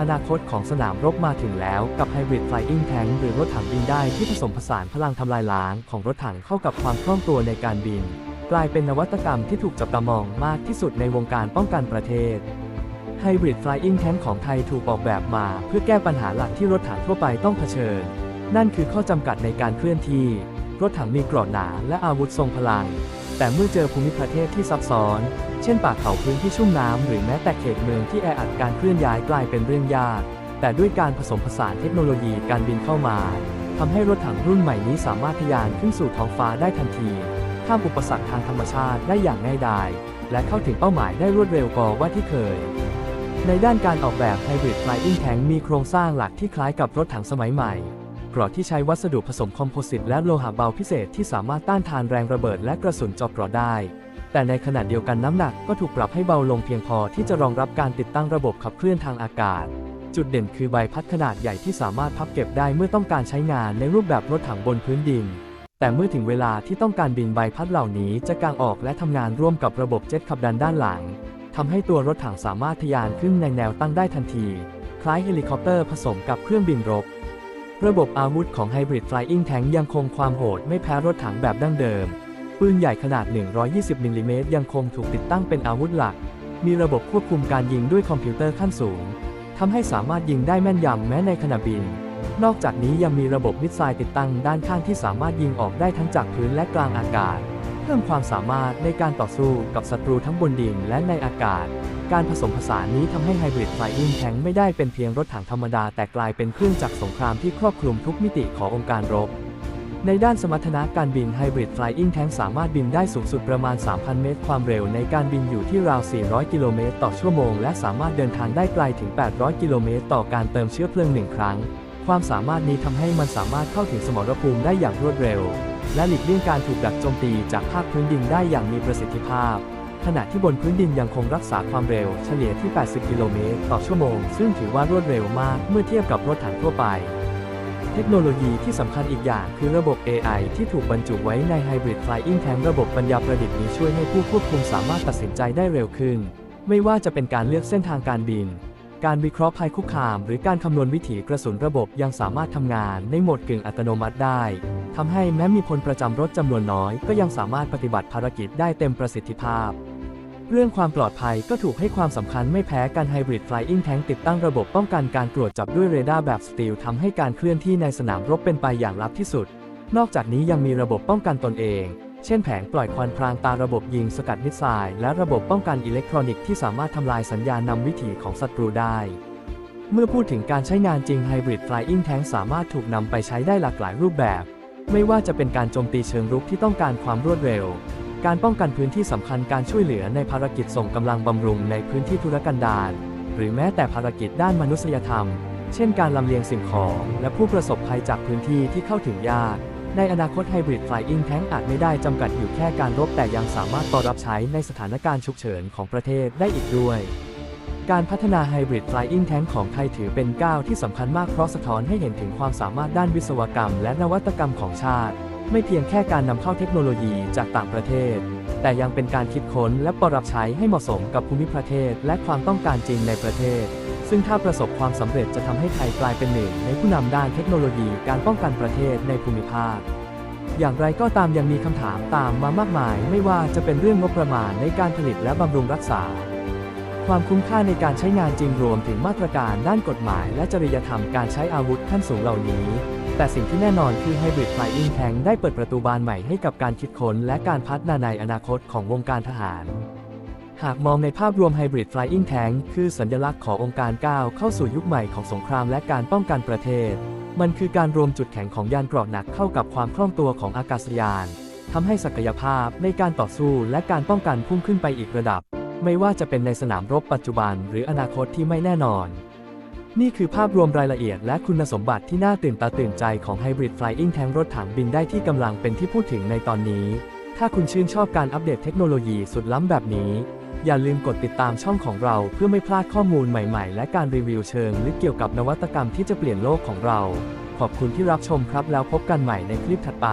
อนาคตของสนามรบมาถึงแล้วกับ Hybrid Flying Tank หรือรถถังบินได้ที่ผสมผสานพลังทำลายล้างของรถถังเข้ากับความคล่องตัวในการบิน กลายเป็นนวัตกรรมที่ถูกจับตามองมากที่สุดในวงการป้องกันประเทศ Hybrid Flying Tank ของไทยถูกออกแบบมาเพื่อแก้ปัญหาหลักที่รถถังทั่วไปต้องเผชิญ นั่นคือข้อจำกัดในการเคลื่อนที่ รถถังมีกรอบหนาและอาวุธทรงพลัง แต่เมื่อเจอภูมิประเทศที่ซับซ้อน เช่นป่าเขาพื้นที่ชุ่มน้ำหรือแม้แต่เขตเมืองที่แออัดการเคลื่อนย้ายกลายเป็นเรื่องยาก แต่ด้วยการผสมผสานเทคโนโลยีการบินเข้ามาทำให้รถถังรุ่นใหม่นี้สามารถทะยานขึ้นสู่ท้องฟ้าได้ทันทีข้ามอุปสรรคทางธรรมชาติได้อย่างง่ายดายและเข้าถึงเป้าหมายได้รวดเร็วกว่าว่าที่เคย ในด้านการออกแบบ Hybrid Flying Tank มีโครงสร้างหลักที่คล้ายกับรถถังสมัยใหม่ กรอบที่ใช้วัสดุผสมคอมโพสิตและโลหะเบาพิเศษที่สามารถต้านทานแรงระเบิดและกระสุนเจอบกรอได้ แต่ในขณะเดียวกันน้ำหนักก็ถูกปรับให้เบาลงเพียงพอที่จะรองรับการติดตั้งระบบขับเคลื่อนทางอากาศ จุดเด่นคือใบพัดขนาดใหญ่ที่สามารถพับเก็บได้เมื่อต้องการใช้งานในรูปแบบรถถังบนพื้นดิน แต่เมื่อถึงเวลาที่ต้องการบินใบพัดเหล่านี้จะกางออกและทำงานร่วมกับระบบเจ็ตขับดันด้านหลังทำให้ตัวรถถังสามารถทะยานขึ้นในแนวตั้งได้ทันที คล้ายเฮลิคอปเตอร์ผสมกับเครื่องบินรบ ระบบอาวุธของ Hybrid Flying Tank ยังคงความโหดไม่แพ้รถถังแบบดั้งเดิม ปืนใหญ่ขนาด 120มิลลิเมตรยังคงถูกติดตั้งเป็นอาวุธหลัก มีระบบควบคุมการยิงด้วยคอมพิวเตอร์ขั้นสูงทำให้สามารถยิงได้แม่นยำแม้ในขณะบิน นอกจากนี้ยังมีระบบมิสไซล์ติดตั้งด้านข้างที่สามารถยิงออกได้ทั้งจากพื้นและกลางอากาศ เพิ่มความสามารถในการต่อสู้กับศัตรูทั้งบนดินและในอากาศ การผสมผสานนี้ทำให้ Hybrid Flying Tank ไม่ได้เป็นเพียงรถถังธรรมดา แต่กลายเป็นเครื่องจักรสงครามที่ครอบคลุมทุกมิติขององค์การรบ ในด้านสมรรถนะการบิน Hybrid Flying Tank สามารถบินได้สูงสุดประมาณ 3,000 เมตร ความเร็วในการบินอยู่ที่ราว 400 กิโลเมตรต่อชั่วโมง และสามารถเดินทางได้ไกลถึง 800 กิโลเมตรต่อการเติมเชื้อเพลิงหนึ่งครั้ง ความสามารถนี้ทำให้มันสามารถเข้าถึงสมรภูมิได้อย่างรวดเร็ว และหลีกเลี่ยงการถูกดักโจมตีจากภาคพื้นดินได้อย่างมีประสิทธิภาพ ขณะที่บนพื้นดินยังคงรักษาความเร็วเฉลี่ยที่ 80 กิโลเมตรต่อชั่วโมง ซึ่งถือว่ารวดเร็วมากเมื่อเทียบกับรถถังทั่วไป เทคโนโลยีที่สำคัญอีกอย่างคือระบบ AI ที่ถูกบรรจุไว้ใน Hybrid Flying Tank ระบบปัญญาประดิษฐ์นี้ช่วยให้ผู้ควบคุมสามารถตัดสินใจได้เร็วขึ้น ไม่ว่าจะเป็นการเลือกเส้นทางการบิน การวิเคราะห์ภัยคุกคาม หรือการคำนวณวิถีกระสุนระบบยังสามารถทำงานในโหมดกึ่งอัตโนมัติได้ทำให้แม้มีพลประจำรถจำนวนน้อย ก็ยังสามารถปฏิบัติภารกิจได้เต็มประสิทธิภาพ เรื่องความปลอดภัยก็ถูกให้ความสำคัญไม่แพ้กัน Hybrid Flying Tank ติดตั้งระบบป้องกันการตรวจจับด้วยเรดาร์แบบสตีลทำให้การเคลื่อนที่ในสนามรบเป็นไปอย่างลับที่สุด นอกจากนี้ยังมีระบบป้องกันตนเอง เช่นแผงปล่อยควันพรางตาระบบยิงสกัดมิสไซล์และระบบป้องกันอิเล็กทรอนิกส์ที่สามารถทำลายสัญญาณนำวิถีของศัตรูได้ เมื่อพูดถึงการใช้งานจริง Hybrid Flying Tank สามารถถูกนำไปใช้ได้หลากหลายรูปแบบ ไม่ว่าจะเป็นการโจมตีเชิงรุกที่ต้องการความรวดเร็ว การป้องกันพื้นที่สำคัญการช่วยเหลือในภารกิจส่งกำลังบำรุงในพื้นที่ธุรกันดารหรือแม้แต่ภารกิจด้านมนุษยธรรม เช่นการลำเลียงสิ่งของ และผู้ประสบภัยจากพื้นที่ที่เข้าถึงยาก ในอนาคต Hybrid Flying Tank อาจไม่ได้จำกัดอยู่แค่การรบแต่ยังสามารถต่อรับใช้ในสถานการณ์ฉุกเฉินของประเทศได้อีกด้วย การพัฒนา Hybrid Flying Tank ของไทยถือเป็นก้าวที่สำคัญมากเพราะสะท้อนให้เห็นถึงความสามารถด้านวิศวกรรม และนวัตกรรมของชาติ ไม่เพียงแค่การนำเข้าเทคโนโลยีจากต่างประเทศ แต่ยังเป็นการคิดค้นและปรับใช้ให้เหมาะสมกับภูมิประเทศและความต้องการจริงในประเทศ ซึ่งถ้าประสบความสำเร็จจะทำให้ไทยกลายเป็นหนึ่งในผู้นำด้านเทคโนโลยีการป้องกันประเทศในภูมิภาคอย่างไรก็ตามยังมีคำถามตามมามากมาย ไม่ว่าจะเป็นเรื่องงบประมาณในการผลิตและบำรุงรักษา ความคุ้มค่าในการใช้งานจริงรวมถึงมาตรการด้านกฎหมายและจริยธรรมการใช้อาวุธขั้นสูงเหล่านี้ แต่สิ่งที่แน่นอนคือ Hybrid Flying Tank ได้เปิดประตูบานใหม่ให้กับการคิดค้นและการพัฒนาในอนาคตของวงการทหาร หากมองในภาพรวม Hybrid Flying Tank คือสัญลักษณ์ขององค์การก้าวเข้าสู่ยุคใหม่ของสงครามและการป้องกันประเทศ มันคือการรวมจุดแข็งของยานเกราะหนักเข้ากับความคล่องตัวของอากาศยานทำให้ศักยภาพในการต่อสู้และการป้องกันพุ่งขึ้นไปอีกระดับ ไม่ว่าจะเป็นในสนามรบปัจจุบันหรืออนาคตที่ไม่แน่นอน นี่คือภาพรวมรายละเอียดและคุณสมบัติที่น่าตื่นตาตื่นใจของ Hybrid Flying Tank รถถังบินได้ที่กำลังเป็นที่พูดถึงในตอนนี้ ถ้าคุณชื่นชอบการอัปเดตเทคโนโลยีสุดล้ำแบบนี้ อย่าลืมกดติดตามช่องของเราเพื่อไม่พลาดข้อมูลใหม่ๆ และการรีวิวเชิงลึกเกี่ยวกับนวัตกรรมที่จะเปลี่ยนโลกของเรา ขอบคุณที่รับชมครับแล้วพบกันใหม่ในคลิปถัดไป